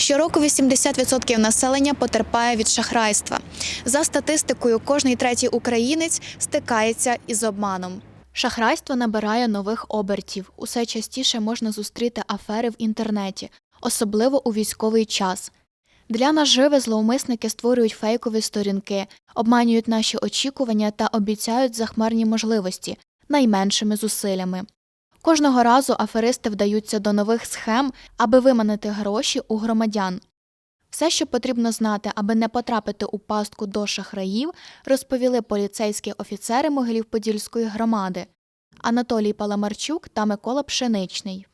Щороку 80% населення потерпає від шахрайства. За статистикою, кожний третій українець стикається із обманом. Шахрайство набирає нових обертів. Усе частіше можна зустріти афери в інтернеті, особливо у військовий час. Для наживи зловмисники створюють фейкові сторінки, обманюють наші очікування та обіцяють захмарні можливості найменшими зусиллями. Кожного разу аферисти вдаються до нових схем, аби виманити гроші у громадян. Все, що потрібно знати, аби не потрапити у пастку до шахраїв, розповіли поліцейські офіцери Могилів-Подільської громади Анатолій Паламарчук та Микола Пшеничний.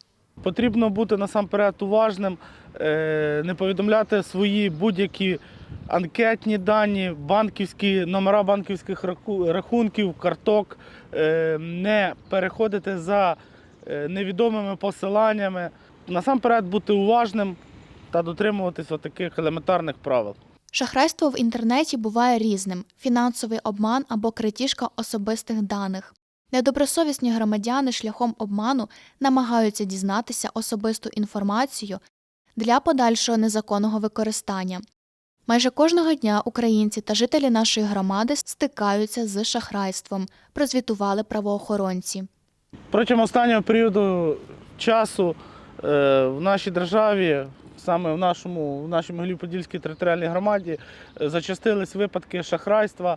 Потрібно бути насамперед уважним, е, не повідомляти свої будь-які анкетні дані, банківські номера банківських рахунків, карток, е, не переходити за невідомими посиланнями. Насамперед бути уважним та дотримуватися таких елементарних правил. Шахрайство в інтернеті буває різним: фінансовий обман або крадіжка особистих даних. Недобросовісні громадяни шляхом обману намагаються дізнатися особисту інформацію для подальшого незаконного використання. Майже кожного дня українці та жителі нашої громади стикаються з шахрайством, прозвітували правоохоронці. Протягом останнього періоду часу е, в нашій державі, саме в нашому в нашій Могилів-Подільській територіальній громаді, е, зачастились випадки шахрайства.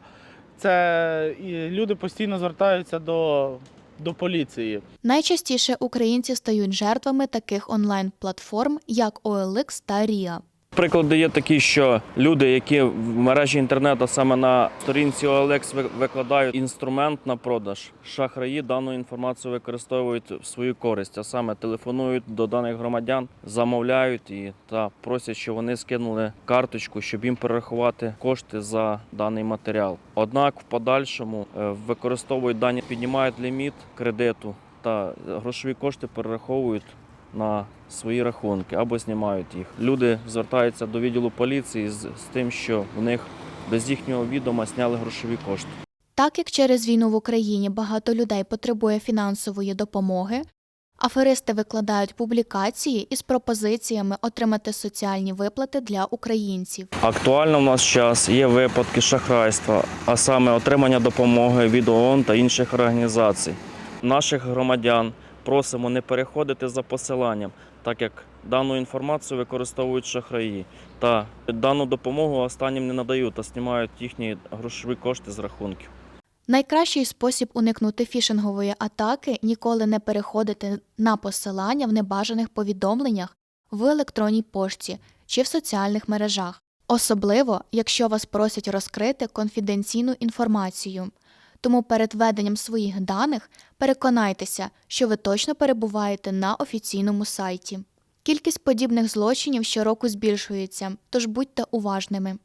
Це і люди постійно звертаються до, до поліції. Найчастіше українці стають жертвами таких онлайн-платформ, як OLX та RIA. Приклади є такі, що люди, які в мережі інтернету саме на сторінці OLX викладають інструмент на продаж, шахраї дану інформацію використовують в свою користь, а саме телефонують до даних громадян, замовляють і та просять, щоб вони скинули карточку, щоб їм перерахувати кошти за даний матеріал. Однак в подальшому е, використовують дані, піднімають ліміт кредиту та грошові кошти перераховують на свої рахунки або знімають їх. Люди звертаються до відділу поліції з, з тим, що в них без їхнього відома зняли грошові кошти. Так як через війну в Україні багато людей потребує фінансової допомоги, аферисти викладають публікації із пропозиціями отримати соціальні виплати для українців. Актуально в нас час є випадки шахрайства, а саме отримання допомоги від ООН та інших організацій. Наших громадян просимо не переходити за посиланням, так як дану інформацію використовують шахраї. Та дану допомогу останнім не надають, а знімають їхні грошові кошти з рахунків. Найкращий спосіб уникнути фішингової атаки ніколи не переходити на посилання в небажаних повідомленнях в електронній пошті чи в соціальних мережах, особливо якщо вас просять розкрити конфіденційну інформацію. Тому перед введенням своїх даних переконайтеся, що ви точно перебуваєте на офіційному сайті. Кількість подібних злочинів щороку збільшується, тож будьте уважними.